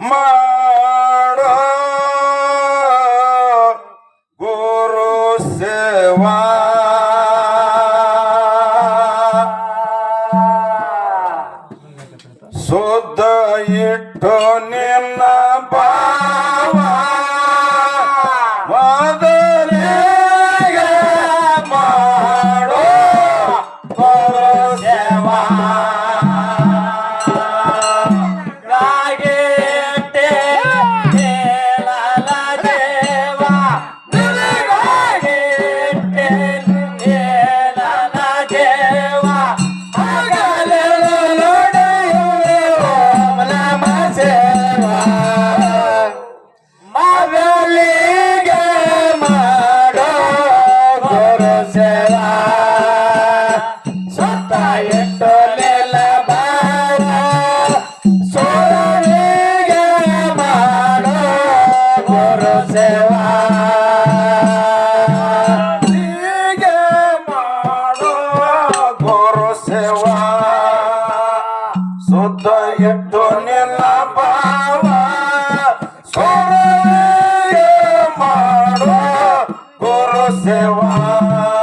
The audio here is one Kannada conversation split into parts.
ಮಾಡೋ ಗುರು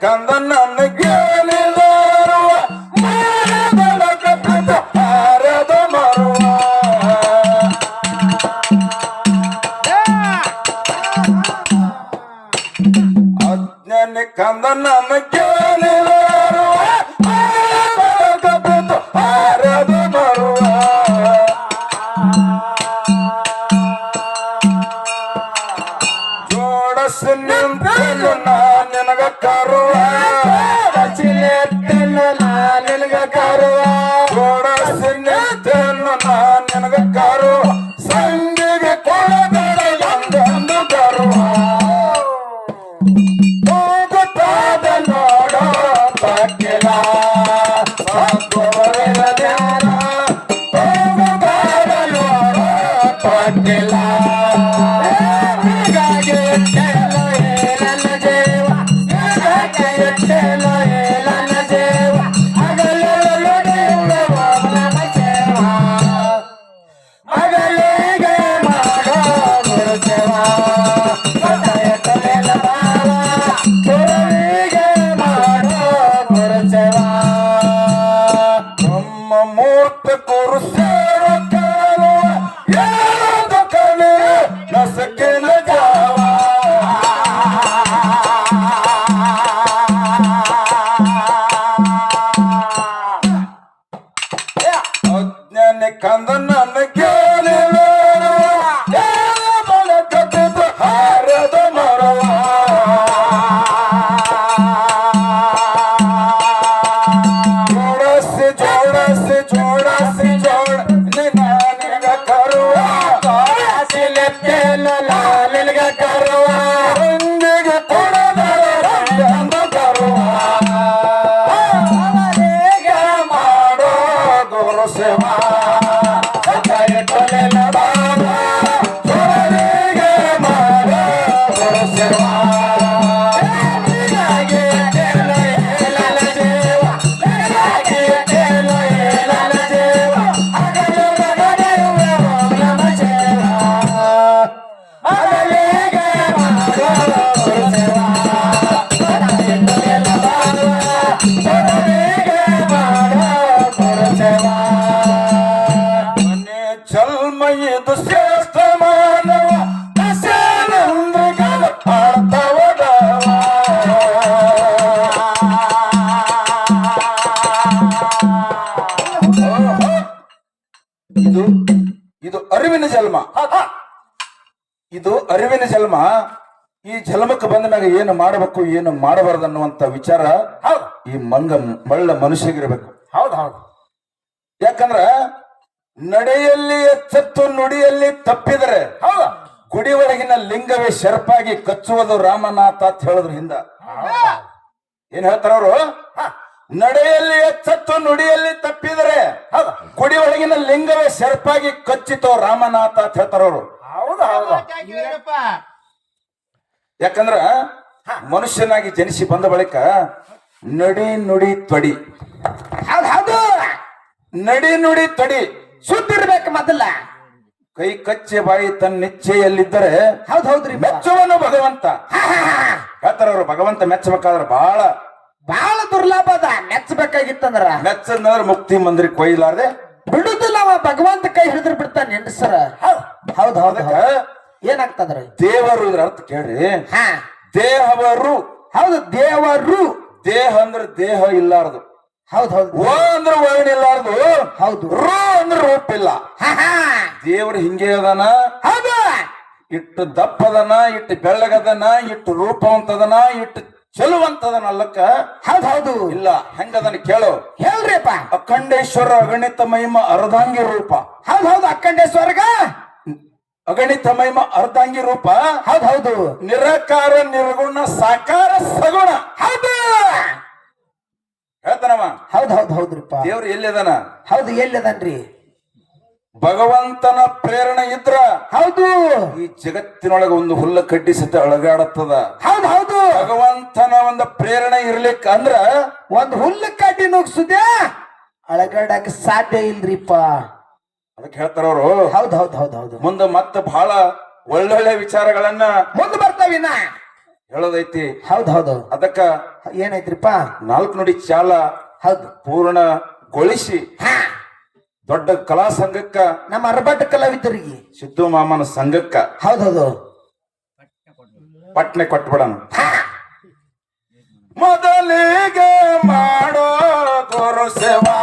Candar ಜನ್ಮ ಈ ಜನ್ಮಕ್ಕೆ ಬಂದ ಮ್ಯಾಗ ಏನು ಮಾಡಬೇಕು ಏನು ಮಾಡಬಾರದು ಅನ್ನುವಂತ ವಿಚಾರ ಈ ಮಂಗ ಮಳ್ಳ ಮನುಷ್ಯಗಿರ್ಬೇಕು ಹೌದು ಹೌದು. ಯಾಕಂದ್ರ ನಡೆಯಲ್ಲಿ ಎಚ್ಚತ್ತು ನುಡಿಯಲ್ಲಿ ತಪ್ಪಿದರೆ ಹೌದು. ಗುಡಿ ಒಳಗಿನ ಲಿಂಗವೇ ಶರ್ಪಾಗಿ ಕಚ್ಚುವುದು ರಾಮನಾಥ ಅಂತ ಹೇಳಿದ್ರು ಹಿಂದ. ಏನ್ ಹೇಳ್ತಾರ ಅವರು? ನಡೆಯಲ್ಲಿ ಎಚ್ಚತ್ತು ನುಡಿಯಲ್ಲಿ ತಪ್ಪಿದರೆ ಗುಡಿ ಒಳಗಿನ ಲಿಂಗವೇ ಶರ್ಪಾಗಿ ಕಚ್ಚಿತೋ ರಾಮನಾಥ ಅಂತ ಹೇಳ್ತಾರ ಅವರು. ಯಾಕಂದ್ರ ಮನುಷ್ಯನಾಗಿ ಜನಿಸಿ ಬಂದ ಬಳಿಕ ನಡಿ ನುಡಿ ತೊಡಿ ಹೌದು ಹೌದು. ನಡಿ ನುಡಿ ತೊಡಿ ಸುದ್ದಿರ್ಬೇಕು ಮೊದಲ. ಕೈ ಕಚ್ಚೆ ಬಾಯಿ ತನ್ನ ನಿಚ್ಚೆಯಲ್ಲಿದ್ದರೆ ಹೌದು ಹೌದ್ರಿ ಮೆಚ್ಚುವನು ಭಗವಂತ. ಹೇಳ್ತಾರ ಅವರು ಭಗವಂತ ಮೆಚ್ಚಬೇಕಾದ್ರೆ ಬಹಳ ಬಹಳ ದುರ್ಲಾಭ ಅದ. ಮೆಚ್ಚಬೇಕಾಗಿತ್ತಂದ್ರ. ಮೆಚ್ಚಂದ್ರೆ ಮುಕ್ತಿ ಮಂದಿರ ಕೊಯ್ಲಾರ್ದೆ. ಬಿಡುದಿಲ್ಲ ಅವ. ಭಗವಂತ ಕೈ ಹಿಡಿದ್ರು ಬಿಡ್ತಾನೆ ಸರ್? ಹೌದ್. ಹೌದ್. ಏನಾಗ್ತದ್ರ ದೇವರು ಇದ್ರ ಅರ್ಥ ಕೇಳ್ರಿ. ಹಾ. ದೇಹವರು ಹೌದು ದೇವರು. ದೇಹ ಅಂದ್ರೆ ದೇಹ ಇಲ್ಲಾರದು. ಹೌದು ಹೌದು. ಓ ಅಂದ್ರೆ ವರ್ಣ ಇಲ್ಲಾರದು. ಹೌದು. ರೂ ಅಂದ್ರೆ ರೂಪ ಇಲ್ಲ ದೇವ್ರು ಹಿಂಗೆ ಅದನ? ಹೌದು. ಇಟ್ಟು ದಪ್ಪದನ ಇಟ್ಟು ಬೆಳ್ಳಗದನ ಇಟ್ಟು ರೂಪವಂತದನ ಇಟ್ಟು ಚೆಲುವಂತದನ ಅಲ್ಲಕ್ಕ? ಹೌದು ಹೌದು. ಇಲ್ಲ ಹೆಂಗದನ ಕೇಳು. ಹೇಳ್ರಿಪ್ಪ. ಅಖಂಡೇಶ್ವರ ಅಗಣಿತ ಮಹಿಮ ಅರ್ಧಾಂಗಿ ರೂಪ. ಹೌದು ಹೌದು ಅಕ್ಕಂಡೇಶ್ವರ್ಗ ಅಗಣಿತ ಮಹಿಮ ಅರ್ಧಾಂಗಿ ರೂಪ. ಹೌದು ಹೌದು. ನಿರಾಕಾರ ನಿರ್ಗುಣ ಸಾಕಾರ ಸಗುಣ. ಹೌದು. ಹೇಳ್ತಾನವ? ಹೌದು ಹೌದು ಹೌದ್ರಿಪ್ಪ. ದೇವ್ರು ಎಲ್ಲಿದಾನ? ಹೌದು ಎಲ್ಲಿದಾನ್ರಿ? ಭಗವಂತನ ಪ್ರೇರಣೆ ಇದ್ರ. ಹೌದು. ಈ ಜಗತ್ತಿನೊಳಗೆ ಒಂದು ಹುಲ್ಲ ಕಡ್ಡಿ ಸತ ಅಳಗಾಡತ್ತದ. ಹೌದು ಹೌದು. ಭಗವಂತನ ಒಂದು ಪ್ರೇರಣೆ ಇರ್ಲಿಕ್ಕ ಅಂದ್ರ ಒಂದು ಹುಲ್ಲು ಕಡ್ಡಿ ನುಗ್ಸುದೆ ಅಳಗಾಡಕ್ ಸಾಧ್ಯ ಇಲ್ರಿಪ್ಪ. ಅದಕ್ಕೆ ಹೇಳ್ತಾರವ್ರು ಹೌದು ಹೌದು ಹೌದು ಹೌದು. ಮುಂದೆ ಮತ್ತೆ ಬಹಳ ಒಳ್ಳೊಳ್ಳೆ ವಿಚಾರಗಳನ್ನ ಮುಂದೆ ಬರ್ತಾವಿನ ಹೇಳೋದೈತಿ. ಹೌದ್ ಹೌದು ಅದಕ್ಕ ಏನೈತ್ರಿಪ್ಪ? ನಾಲ್ಕು ನುಡಿ ಚಾಲ ಹೌದು. ಪೂರ್ಣಗೊಳಿಸಿ ಗೊಳಿಸಿ ದೊಡ್ಡ ಕಲಾ ಸಂಘಕ್ಕ ನಮ್ಮ ಅರಬಟ್ ಕಲಾವಿದರಿಗೆ. ಸಿದ್ದು ಮಾಮನ ಸಂಘಕ್ಕ ಹೌದು ಹೌದು. ಪಟ್ನೆ ಕೊಟ್ಬಿಡಣ. ಮೊದಲಿಗೆ ಮಾಡೋ ಗುರು ಸೇವಾ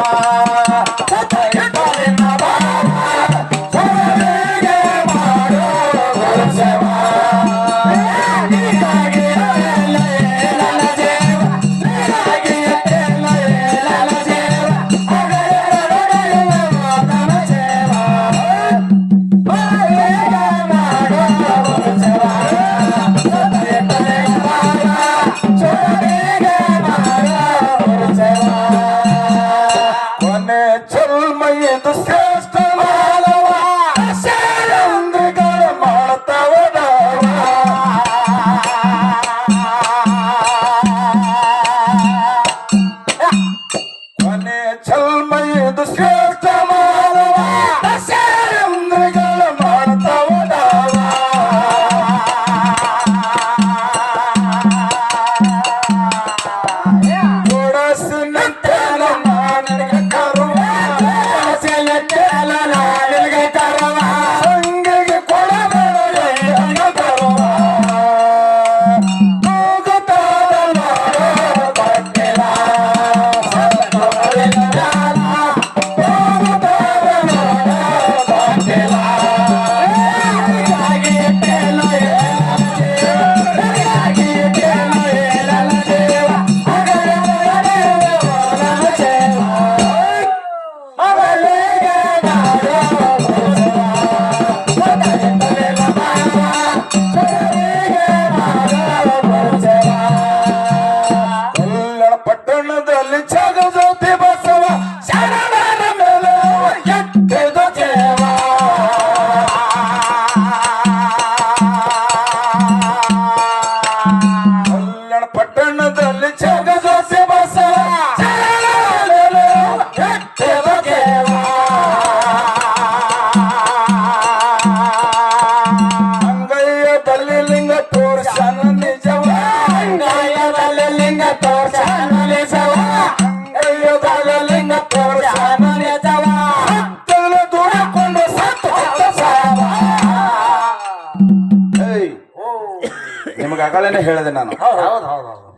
ಹೇಳಿದೆ ನಾನು.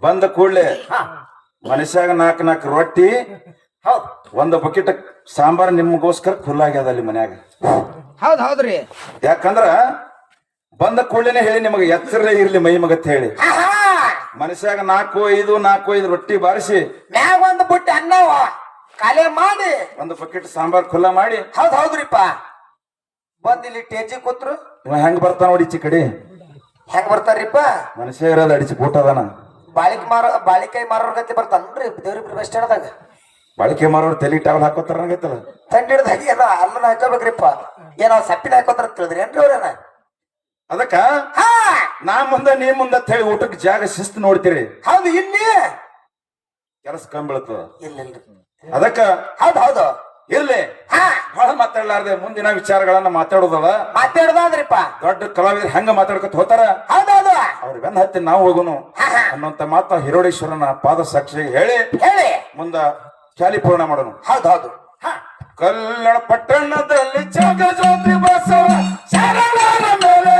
ಬಂದ ಕೂಡಲೇ ಮನುಷ್ಯಾಗ ನಾಲ್ಕು ನಾಲ್ಕು ರೊಟ್ಟಿ ಒಂದು ಬಕೆಟ್ ಸಾಂಬಾರ್ ನಿಮ್ಗೋಸ್ಕರ ಖುಲ್ಲಾಗ್ಯದ ಅಲ್ಲಿ ಮನ್ಯಾಗ. ಹೌದ್ ಹೌದ್ರಿ ಯಾಕಂದ್ರ ಬಂದ ಕೂಡಲೇನೆ ಹೇಳಿ ನಿಮಗೆ ಎಚ್ಚರ ಇರ್ಲಿ ಮೈ ಮಗತ್ ಹೇಳಿ. ಮನುಷ್ಯಾಗ ನಾಲ್ಕು ಐದು ನಾಲ್ಕು ಐದು ರೊಟ್ಟಿ ಬಾರಿಸಿ ಮ್ಯಾಗ ಒಂದು ಬುಟ್ಟಿ ಅನ್ನವ. ಕಲೆ ಮಾಡಿ. ಒಂದು ಬಕೆಟ್ ಸಾಂಬಾರ್ ಖುಲ್ಲ ಮಾಡಿ. ಹೌದ್ ಹೌದ್ರಿಪ್ಪ. ಬಂದ್ ಇಲ್ಲಿ ಟೇಜಿ ಕೂತ್ರು. ಇವ ಹೆಂಗ್ ಬರ್ತಾನ ನೋಡಿ ಚಿಕ್ಕಡಿ ಕಡೆ. ಹೆಂಗ್ ಬರ್ತಾರಿಪ್ಪ ಮನುಷ್ಯ ಇರೋದು ಅಡಿಸಿ ಕೂಟದಾನ ಬಾಳಿಕೆ ಮಾರ ಬಾಳಿಕಾಯಿ ಮಾರೋರ್ ಗತಿ ಬರ್ತಾನ್ರಿ ದೇವ್ರಿ ಬಸ್ ಸ್ಟ್ಯಾಂಡ್ದಾಗ ಬಾಳಿಕೆ ಮಾರೋರು ತಲೆ ಟವಲ್ ಹಾಕೋತಾರ ನಂಗೈತಲ್ಲ. ತಂಡಿ ಹಿಡ್ದಾಗ ಅದ ಅಲ್ಲನ ಹಾಕೋಬೇಕ್ರಿಪ್ಪ. ಏನೋ ಸಪ್ಪಿನ ಹಾಕೋತಾರ ತಿಳಿದ್ರಿ ಏನ್ರಿ ಅವ್ರೇನ? ಅದಕ್ಕ ಹಾ! ನಾ ಮುಂದ ನೀ ಮುಂದ ಅಂತ ಹೇಳಿ ಊಟಕ್ಕೆ ಜಾಗ ಶಿಸ್ತು ನೋಡ್ತೀರಿ. ಹೌದು ಇನ್ನೇ? ಕೆಲಸ ಕಂಬಿಳ್ತದ ಬೀಳ್ತದ ಇಲ್ಲ ಅದಕ್ಕ ಹೌದು ಹೌದು. ಇರ್ಲಿ. ಬಹಳ ಮಾತಾಡ್ಲಾರ್ದೆ ಮುಂದಿನ ವಿಚಾರಗಳನ್ನ ಮಾತಾಡೋದದ. ಮಾತಾಡ್ದಾದ್ರಿಪ್ಪ. ದೊಡ್ಡ ಕಲಾವಿದ್ರು ಹೆಂಗ ಮಾತಾಡ್ಕೊತ ಹೋತಾರ? ಹೌದೌದು. ಹೌದು ಅವ್ರ ಬೆನ್ನ ಹತ್ತಿ ನಾವು ಹೋಗುನು. ಅನ್ನೋಂತ ಮಾತ ಹಿರೋಡೇಶ್ವರನ ಪಾದ ಸಾಕ್ಷಿಗೆ ಹೇಳಿ ಹೇಳಿ. ಮುಂದ ಚಾಲಿ ಪೂರ್ಣ ಮಾಡೋನು. ಹೌದೌದು. ಕಲ್ಲಣ ಪಟ್ಟಣದಲ್ಲಿ ಜಗಜ್ಯೋತಿ ಬಸವ ಶರಣರ ಮೇಲೆ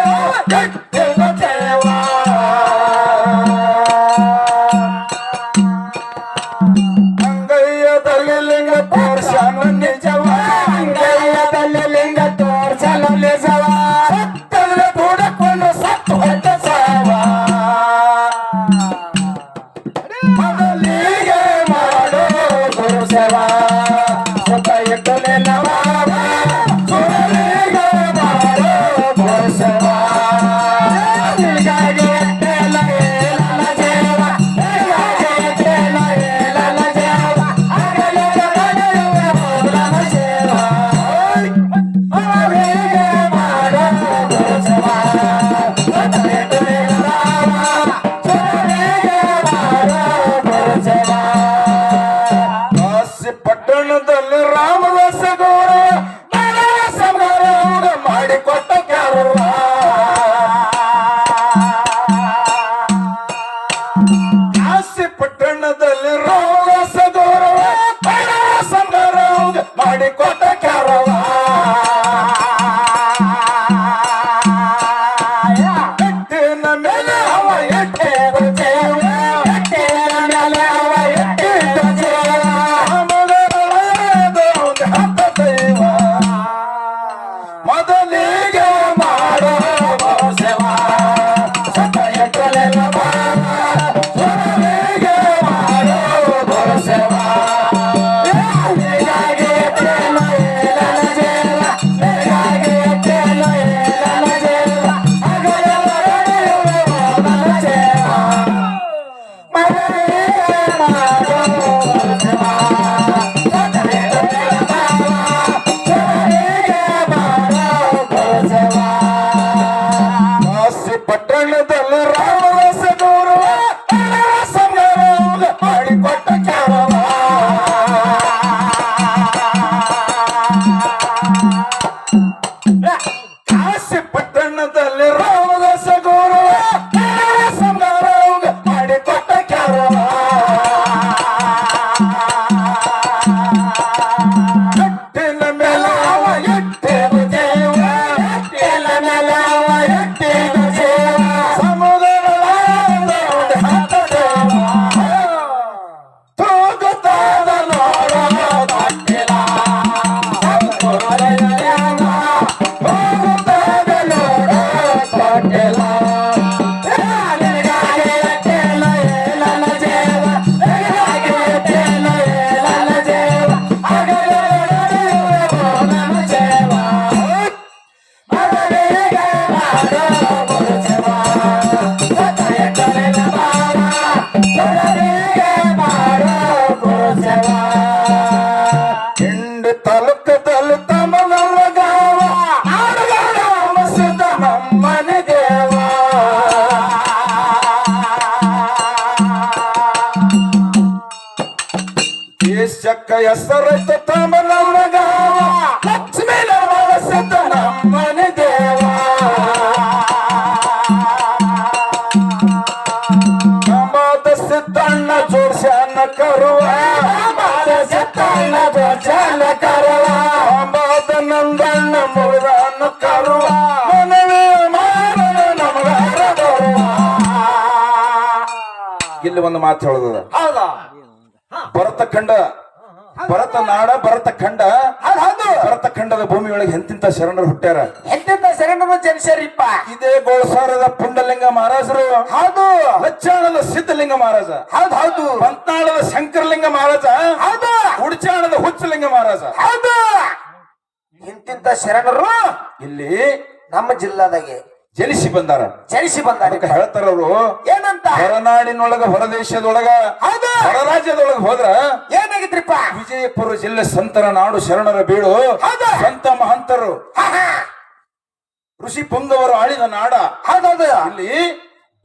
পারে Bye. ದೇಶಕ್ಕ ತಮ್ಮ ನಮ್ಮ ಗಾವ ಲಕ್ಷ್ಮೀ ಮಸದ ನಮ್ಮನೆ ದೇವ. ನಮ್ಮದ ಸಿದ್ದಣ್ಣ ಜೋಡ್ಸ್ಯಾನ ಕರುವ. ಕಮದ ಸಿದ್ದಣ್ಣ ಜೋಡ್ಸ್ಯಾನ ಕರುವ. ಕಮದ ನಂದಣ್ಣ ಮುರುಗನ ಕರುವ. ಮನವೇ ಮಾರಣ ನಮಗಾರ ಬರುವ. ಇಲ್ಲಿ ಒಂದು ಮಾತು ಹೇಳದ ಹೌದಾ? ಭರತ ಖಂಡ ಭರತ ನಾಡ ಭರತ ಖಂಡ. ಭರತ ಖಂಡದ ಭೂಮಿಯೊಳಗೆ ಎಂತಿಂತ ಶರಣರು ಹುಟ್ಟ್ಯಾರ? ಎಂತಿಂತ ಶರಣರು ಜನಿಸ್ಯಾರಿಪ್ಪ ಇದೇ ಗೋಳಸಾರದ ಪುಂಡಲಿಂಗ ಮಹಾರಾಜರು. ಹೌದು. ಲಚ್ಚಾಣದ ಸಿದ್ಧಲಿಂಗ ಮಹಾರಾಜ. ಹೌದು ಹೌದು. ಪಂತಾಳದ ಶಂಕರಲಿಂಗ ಮಹಾರಾಜ. ಹೌದು. ಹುಡ್ಚಾಣದ ಹುಚ್ಚಲಿಂಗ ಮಹಾರಾಜ. ಹೌದು. ಇಂತಿಂತ ಶರಣರು ಇಲ್ಲಿ ನಮ್ಮ ಜಿಲ್ಲಾದಾಗೆ ಜನಿಸಿ ಬಂದಾರ. ಜನಿಸಿ ಬಂದಾರ. ಅದಕ್ಕೆ ಹೇಳ್ತಾರ ಅವರು ಏನಂತ? ಹೊರನಾಡಿನೊಳಗ ಹೊರದೇಶದೊಳಗ ಹೌದು. ಹೊರ ರಾಜ್ಯದೊಳಗ ಹೋದ್ರ ಏನಾಗಿದ್ರಿಪ್ಪ ವಿಜಯಪುರ ಜಿಲ್ಲೆ ಸಂತರ ನಾಡು ಶರಣರ ಬೀಡು. ಹೌದು. ಸಂತ ಮಹಂತರು. ಋಷಿ ಪುಂಗವರು ಆಳಿದ ನಾಡ. ಹೌದೌದು. ಅಲ್ಲಿ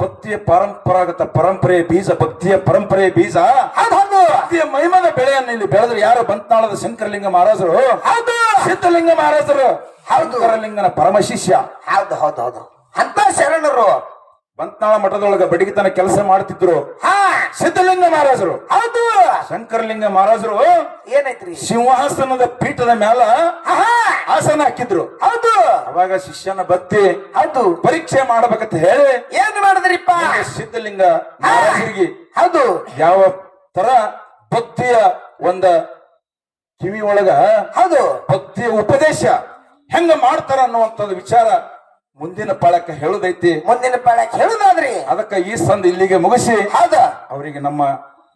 ಭಕ್ತಿಯ ಪರಂಪರಾಗತ ಪರಂಪರೆಯ ಬೀಜ ಭಕ್ತಿಯ ಪರಂಪರೆಯ ಬೀಜ. ಹೌದು ಹೌದು ಭಕ್ತಿಯ ಮಹಿಮದ ಬೆಳೆಯನ್ನು ಇಲ್ಲಿ ಬೆಳೆದ್ರು ಯಾರು ಬಂತ್ನಾಳದ ಶಂಕರಲಿಂಗ ಮಹಾರಾಜರು? ಹೌದು. ಸಿದ್ಧಲಿಂಗ ಮಹಾರಾಜರು. ಹೌದು. ಶಂಕರಲಿಂಗನ ಪರಮ ಶಿಷ್ಯ ಹೌದು ಹೌದು ಹೌದು. ಶರಣರು ಬಂತ್ನಾಳ ಮಠದೊಳಗ ಬಡಿಗಿತನ ಕೆಲಸ ಮಾಡ್ತಿದ್ರು. ಹಾ. ಸಿದ್ಧಲಿಂಗ ಮಹಾರಾಜರು. ಹೌದು. ಶಂಕರಲಿಂಗ ಮಹಾರಾಜರು ಏನೈತ್ರಿ? ಸಿಂಹಾಸನದ ಪೀಠದ ಮ್ಯಾಲ. ಆಸನ ಹಾಕಿದ್ರು. ಹೌದು. ಅವಾಗ ಶಿಷ್ಯನ ಬತ್ತಿ ಹೌದು. ಪರೀಕ್ಷೆ ಮಾಡಬೇಕಂತ ಹೇಳಿ ಏನ್ ಮಾಡಿದ್ರಿಪ್ಪ? ಸಿದ್ಧಲಿಂಗ ಮಹಾರಾಜರಿಗೆ ಹೌದು. ಯಾವ ತರ ಭಕ್ತಿಯ ಒಂದ ಕಿವಿ ಒಳಗ ಹೌದು. ಭಕ್ತಿಯ ಉಪದೇಶ ಹೆಂಗ ಮಾಡ್ತಾರ ಅನ್ನುವಂಥದ್ದು ವಿಚಾರ ಮುಂದಿನ ಪಾಳಕ್ಕೆ ಹೇಳುದೈತಿ. ಮುಂದಿನ ಪಾಳಕ್ಕೆ ಹೇಳುದಾದ್ರಿ? ಅದಕ್ಕೆ ಈ ಸಂದ ಇಲ್ಲಿಗೆ ಮುಗಿಸಿ ಹೌದ? ಅವರಿಗೆ ನಮ್ಮ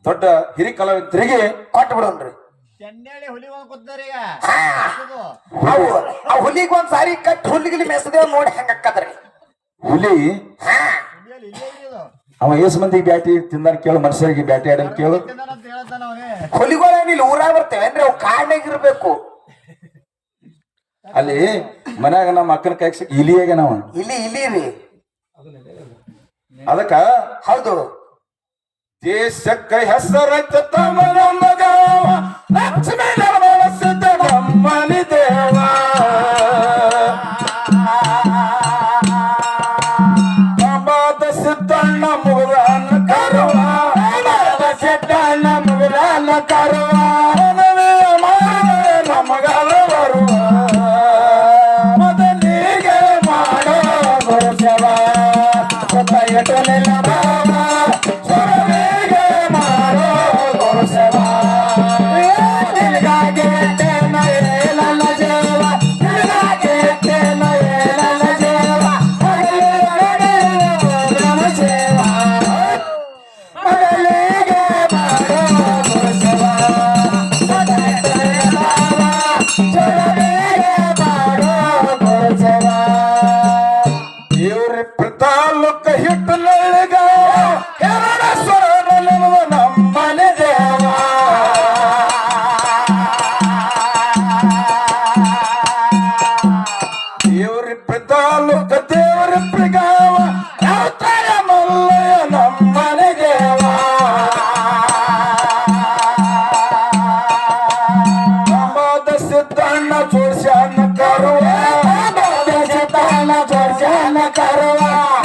ದೊಡ್ಡ ಹಿರಿ ಕಲಾವಿದರಿಗೆ ಕೊಟ್ಟು ಬಿಡೋಣ್ರಿ. ಚೆನ್ನಳ್ಳಿ ಹುಲಿ ಒಂದ್ ಕೂತಾರೆ ಈಗ. ಹಾ. ಆ ಹುಲಿಗೆ ಒಂದ್ ಸಾರಿ ಕಟ್ ಹುಲಿಗಿಲಿ ಮೆಸದೇವ್ ನೋಡಿ ಹೆಂಗ ಅಕ್ಕದ್ರಿ ಹುಲಿ ಹಾ. ಹುಲಿಯಲ್ಲಿ ಇಲ್ಲೇ ಅವ ಏಸ್ ಮಂದಿಗೆ ಬ್ಯಾಟಿ ತಿಂದಾನ ಕೇಳು ಮನುಷ್ಯರಿಗೆ ಬ್ಯಾಟಿ ಆಡನ್ ಕೇಳು. ಇಲ್ಲಿ ಊರಾಗ ಬರ್ತೇವೆ ಅಂದ್ರೆ ಅವು ಕಾಡ್ನಾಗಿರ್ಬೇಕು ಅಲ್ಲಿ ಮನ್ಯಾಗ ನಮ್ಮ ಅಕ್ಕನ ಕೈ ಇಲಿ ಇಲಿಯಾಗ ನಾವ ಇಲ್ಲಿ ಇಲ್ಲಿ ರೀ. ಅದಕ್ಕ ಹೌದು. ದೇಶಕ್ಕೆ ಹೆಸರ ಮಗವ ಲಕ್ಷ್ಮೀ ya se.